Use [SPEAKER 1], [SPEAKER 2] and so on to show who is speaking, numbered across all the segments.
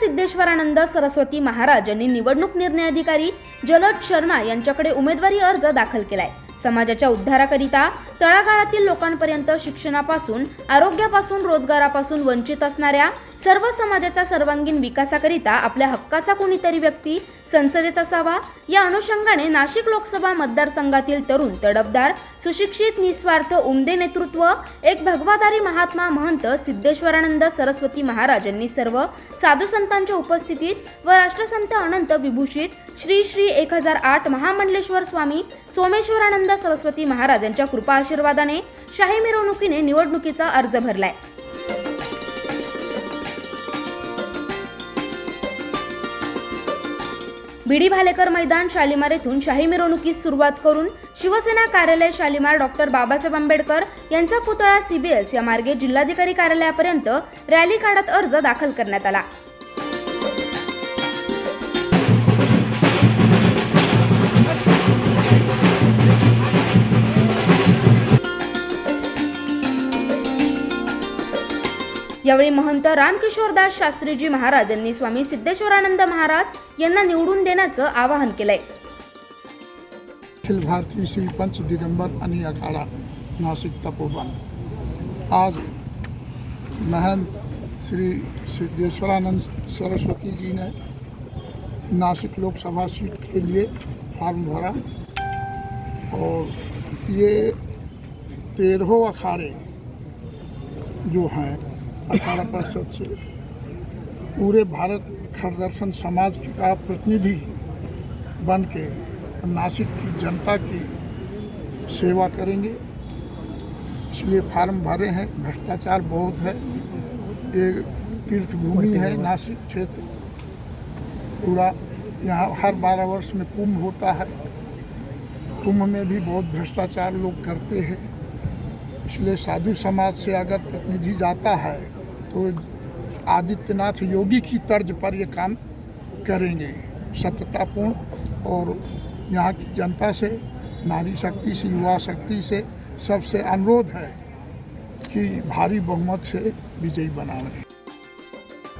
[SPEAKER 1] सिद्धेश्वरानंद सरस्वती महाराज यांनी निवडणूक निर्णय अधिकारी जलद शर्मा यांच्याकडे उमेदवारी अर्ज दाखल केलाय. समाजाच्या उद्धाराकरिता तळागाळातील लोकांपर्यंत शिक्षणापासून आरोग्यापासून रोजगारापासून वंचित असणाऱ्या सर्व समाजाच्या सर्वांगीण विकासाकरिता आपल्या हक्काचा कोणीतरी व्यक्ती संसदेत असावा. या अनुषंगाने नाशिक लोकसभा मतदारसंघातील तरुण तडफदार सुशिक्षित निस्वार्थ उमदे नेतृत्व एक भगवादारी महात्मा महंत सिद्धेश्वरानंद सरस्वती महाराज यांनी सर्व साधू संतांच्या उपस्थितीत व राष्ट्रसंत अनंत विभूषित श्री श्री एक हजार आठ महामंडलेश्वर स्वामी सोमेश्वरानंद सरस्वती महाराज यांच्या कृपा आशीर्वादाने शाही मिरवणुकीने निवडणुकीचा अर्ज भरलाय. बीडी भालेकर मैदान शालिमार येथून शाही मिरवणुकीस सुरुवात करून शिवसेना कार्यालय शालिमार डॉक्टर बाबासाहेब आंबेडकर यांचा पुतळा सीबीएस या मार्गे जिल्हाधिकारी कार्यालयापर्यंत रॅली काढत अर्ज दाखल करण्यात आला. यावेळी महंत रामकिशोरदास शास्त्रीजी महाराज यांनी स्वामी सिद्धेश्वरानंद महाराज यांना निवडून देण्याचं आवाहन केलंय.
[SPEAKER 2] अखिल भारतीय श्री पंच दिगंबर आणि अखाड़ा नाशिक तपोवन. आज महंत श्री सिद्धेश्वरानंद सरस्वती जी ने नासिक लोकसभा सीट के लिए फॉर्म भरा और ये तेरहों अखाड़े जो हैं अखाड़ा परिषद से। पूरे भारत खरदर्शन समाज का प्रतिनिधि बन के नासिक की जनता की सेवा करेंगे। इसलिए फार्म भरे हैं भ्रष्टाचार बहुत है। ये तीर्थ भूमि है नासिक क्षेत्र। पूरा यहाँ हर बारह वर्ष में कुंभ होता है। कुंभ में भी बहुत भ्रष्टाचार लोग करते हैं। इसलिए साधु समाज से अगर प्रतिनिधि जाता है तो आदित्यनाथ योगी की तर्ज पर ये काम करेंगे। सत्यतापूर्ण और यहाँ की जनता से नारी शक्ति से युवा शक्ति से सबसे अनुरोध है कि भारी बहुमत से विजयी बनावे।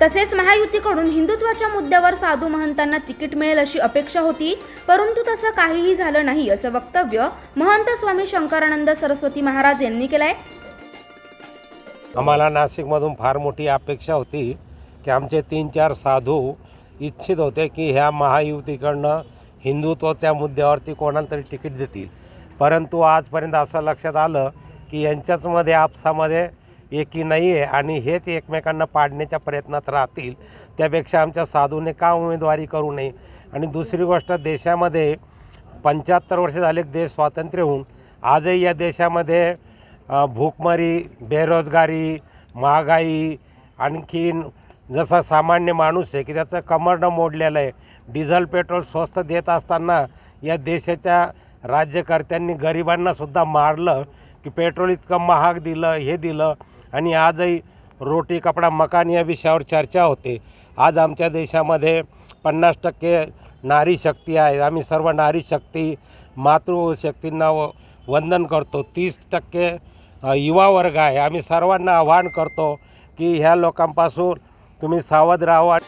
[SPEAKER 1] तसेच महायुतीकडून हिंदुत्वाच्या मुद्द्यावर साधू महंतांना तिकीट मिळेल अशी अपेक्षा होती परंतु तसं काहीही झालं नाही असं वक्तव्य महंत स्वामी शंकरानंद सरस्वती महाराज यांनी केलंय.
[SPEAKER 3] आम्हाला नाशिकमधून फार मोठी अपेक्षा होती की आमचे तीन चार साधू इच्छित होते की ह्या महायुतीकडनं हिंदुत्वाच्या मुद्द्यावरती कोणाला तरी तिकीट देतील. परंतु आजपर्यंत असं लक्षात आलं की यांच्याचमध्ये आपसामध्ये एकी नाही आहे आणि हेच एकमेकांना पाडण्याच्या प्रयत्नात राहतील. त्यापेक्षा आमच्या साधूने का उमेदवारी करू नये? आणि दुसरी गोष्ट देशामध्ये पंच्याहत्तर वर्ष झाले देश स्वातंत्र्य होऊन आजही या देशामध्ये भूकमारी बेरोजगारी महागाई आणखीन जसा सामान्य माणूस आहे की त्याचं कमरणं मोडलेलं आहे. डिझेल पेट्रोल स्वस्त देत असताना या देशाच्या राज्यकर्त्यांनी गरिबांनासुद्धा मारलं की पेट्रोल इतकं महाग दिलं हे दिलं. आणि आजही रोटी कपडा मकान या विषयावर चर्चा होते. आज आमच्या देशामध्ये पन्नास टक्के नारी शक्ती आहे. आम्ही सर्व नारी शक्ती मातृशक्तींना व वंदन करतो. तीस टक्के युवा वर्ग आहे. आम्ही सर्वांना आवाहन करतो की ह्या लोकांपासून तुम्ही सावध राहा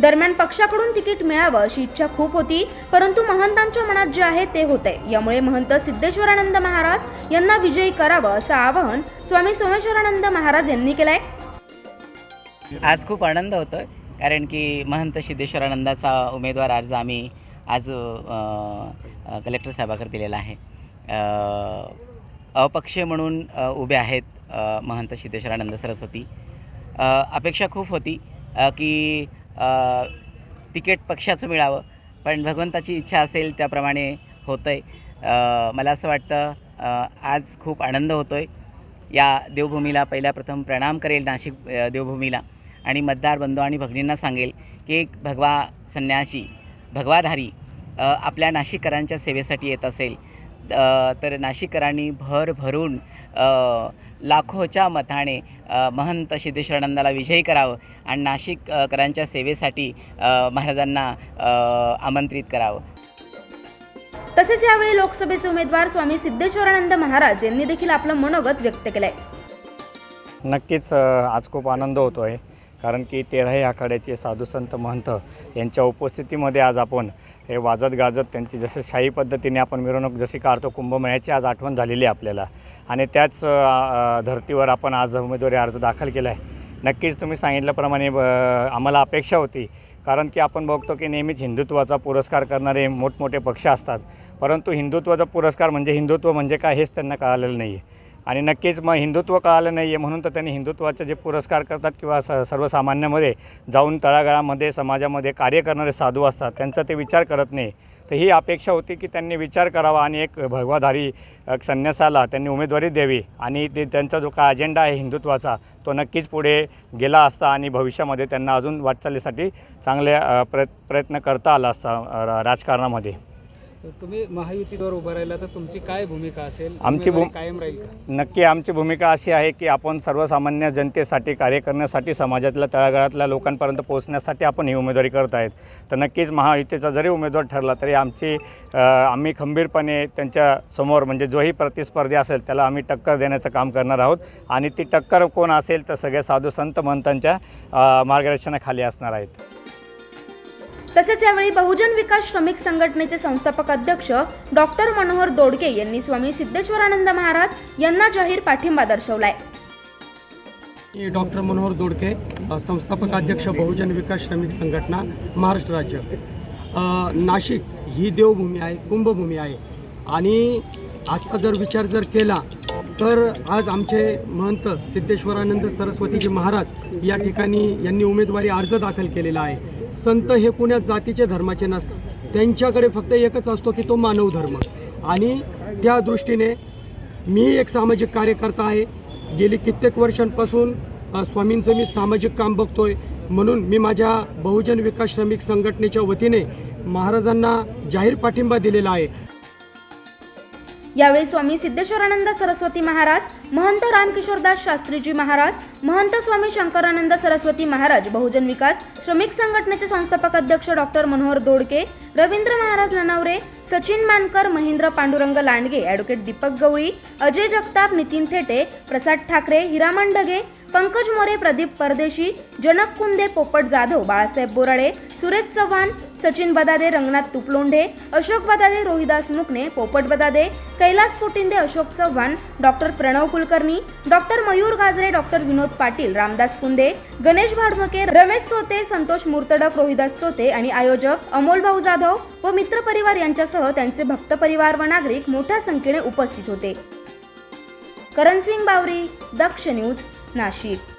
[SPEAKER 1] दरम्यान पक्षाकडून तिकीट मिळावं अशी इच्छा खूप होती परंतु महंतांच्या मनात जे आहे ते होतंय यामुळे महंत सिद्धेश्वरानंद महाराज यांना विजयी करावं असं आवाहन स्वामी सोमेश्वरानंद महाराज यांनी केलंय.
[SPEAKER 4] आज खूप आनंद होतो आहे कारण की महंत सिद्धेश्वरानंदाचा उमेदवार अर्ज आम्ही आज कलेक्टर साहेबाकडे दिलेला आहे. अपक्ष म्हणून उभे आहेत महंत सिद्धेश्वरानंद सरस्वती. अपेक्षा खूप होती की तिकीट पक्षाचं मिळावं. पण भगवंताची इच्छा असेल त्याप्रमाणे होतं आहे मला असं वाटतं आज खूप आनंद होतो आहे या देवभूमीला पहिल्या प्रथम प्रणाम करेल नाशिक देवभूमीला. आणि मतदार बंधू आणि भगिनींना सांगेल की एक भगवा संन्यासी भगवाधारी आपल्या नाशिककरांच्या सेवेसाठी येत असेल. तर नाशिककरांनी भर भरून लाखोच्या मताने महंत सिद्धेश्वरानंदाला विजयी करावं आणि नाशिककरांच्या सेवेसाठी महाराजांना आमंत्रित करावं.
[SPEAKER 1] तसेच यावेळी लोकसभेचे उमेदवार स्वामी सिद्धेश्वरानंद महाराज यांनी देखील आपलं मनोगत व्यक्त केलंय.
[SPEAKER 5] नक्कीच आज खूप आनंद होतो आहे कारण की तेराही आखाड्याचे साधू संत महंत यांच्या उपस्थितीमध्ये आज आपण हे वाजत गाजत त्यांची जसं शाही पद्धतीने आपण मिरवणूक जशी काढतो कुंभमेळ्याची आज आठवण झालेली आहे आपल्याला. आणि त्याच धर्तीवर आपण आज उमेदवारी अर्ज दाखल केला आहे. नक्कीच तुम्ही सांगितल्याप्रमाणे आम्हाला अपेक्षा होती. कारण की आपण बघतो की नेहमीच हिंदुत्वाचा पुरस्कार करणारे मोठमोठे पक्ष असतात. परंतु हिंदुत्वाचा पुरस्कार म्हणजे हिंदुत्व म्हणजे काय हेच त्यांना कळालेलं नाही आहे आणि नक्कीच मग हिंदुत्व कळालं नाही आहे म्हणून तर त्यांनी हिंदुत्वाचे जे पुरस्कार करतात किंवा स सर्वसामान्यामध्ये जाऊन तळागाळामध्ये समाजामध्ये कार्य करणारे साधू असतात त्यांचा ते विचार करत नाही. तर ही अपेक्षा होती की त्यांनी विचार करावा आणि एक भगवाधारी संन्यासाला त्यांनी उमेदवारी द्यावी आणि ते त्यांचा जो काय अजेंडा आहे हिंदुत्वाचा तो नक्कीच पुढे गेला असता आणि भविष्यामध्ये त्यांना अजून वाटचालीसाठी चांगले प्रयत् प्रयत्न करता आला असता राजकारणामध्ये.
[SPEAKER 6] तुम्ही महायुतीवर उभं राहिला तर तुमची काय भूमिका असेल?
[SPEAKER 5] आमची भूम-
[SPEAKER 6] कायम राहील का?
[SPEAKER 5] नक्की आमची भूमिका अशी आहे की आपण सर्वसामान्य जनतेसाठी कार्य करण्यासाठी समाजातल्या तळागाळातल्या लोकांपर्यंत पोहोचण्यासाठी आपण ही उमेदवारी करत आहेत. तर नक्कीच महायुतीचा जरी उमेदवार ठरला तरी आमची अ, आम्ही खंबीरपणे त्यांच्यासमोर म्हणजे जोही प्रतिस्पर्धी असेल त्याला आम्ही टक्कर देण्याचं काम करणार आहोत. आणि ती टक्कर कोण असेल तर सगळे साधू संत महंतांच्या अ, मार्गदर्शनाखाली असणार आहेत.
[SPEAKER 1] तसेच यावेळी बहुजन विकास श्रमिक संघटनेचे संस्थापक अध्यक्ष डॉक्टर मनोहर दोडके यांनी स्वामी सिद्धेश्वरानंद महाराज यांना जाहीर पाठिंबा दर्शवलाय.
[SPEAKER 7] डॉक्टर मनोहर दोडके संस्थापक अध्यक्ष बहुजन विकास श्रमिक संघटना महाराष्ट्र राज्य. नाशिक ही देवभूमी आहे कुंभभूमी आहे. आणि आजचा जर विचार जर केला तर आज आमचे महंत सिद्धेश्वरानंद सरस्वतीजी महाराज या ठिकाणी यांनी उमेदवारी अर्ज दाखल केलेला आहे. संत हे कुण्या जातीचे धर्माचे नसतात. त्यांच्याकडे फक्त एकच असतो की तो मानव धर्म. आणि त्या दृष्टीने मी एक सामाजिक कार्यकर्ता आहे. गेली कित्येक वर्षांपासून स्वामींचं मी सामाजिक काम बघतोय. म्हणून मी माझ्या बहुजन विकास श्रमिक संघटनेच्या वतीने महाराजांना जाहीर पाठिंबा दिलेला आहे.
[SPEAKER 1] यावेळी स्वामी सिद्धेश्वरानंद सरस्वती महाराज महंत रामकिशोरदास शास्त्रीजी महाराज महंत स्वामी शंकरानंद सरस्वती महाराज बहुजन विकास श्रमिक संघटनेचे संस्थापक अध्यक्ष डॉक्टर मनोहर दोडके रवींद्र महाराज ननावरे सचिन मानकर महेंद्र पांडुरंग लांडगे ॲडव्होकेट दीपक गवळी अजय जगताप नितीन थेटे प्रसाद ठाकरे हिरामण ढगे पंकज मोरे प्रदीप परदेशी जनक कुंदे पोपट Jadhav Balasaheb Borade Suresh Chavan Sachin बदादे Ranganath तुपलोंढे Ashok Badade Rohidas Mukane Popat Badade Kailas Potinde Ashok Chavan doctor Pranav Kulkarni doctor Mayur Gajare doctor Vinod Patil Ramdas Kunde Ganesh Bhadmake Ramesh Tote Santosh Murtadak Rohidas तोते आणि आयोजक अमोल भाऊ जाधव व मित्र परिवार यांच्यासह त्यांचे भक्त परिवार व नागरिक मोठ्या संख्येने उपस्थित होते. करणसिंग बावरी दक्ष न्यूज नाशिक.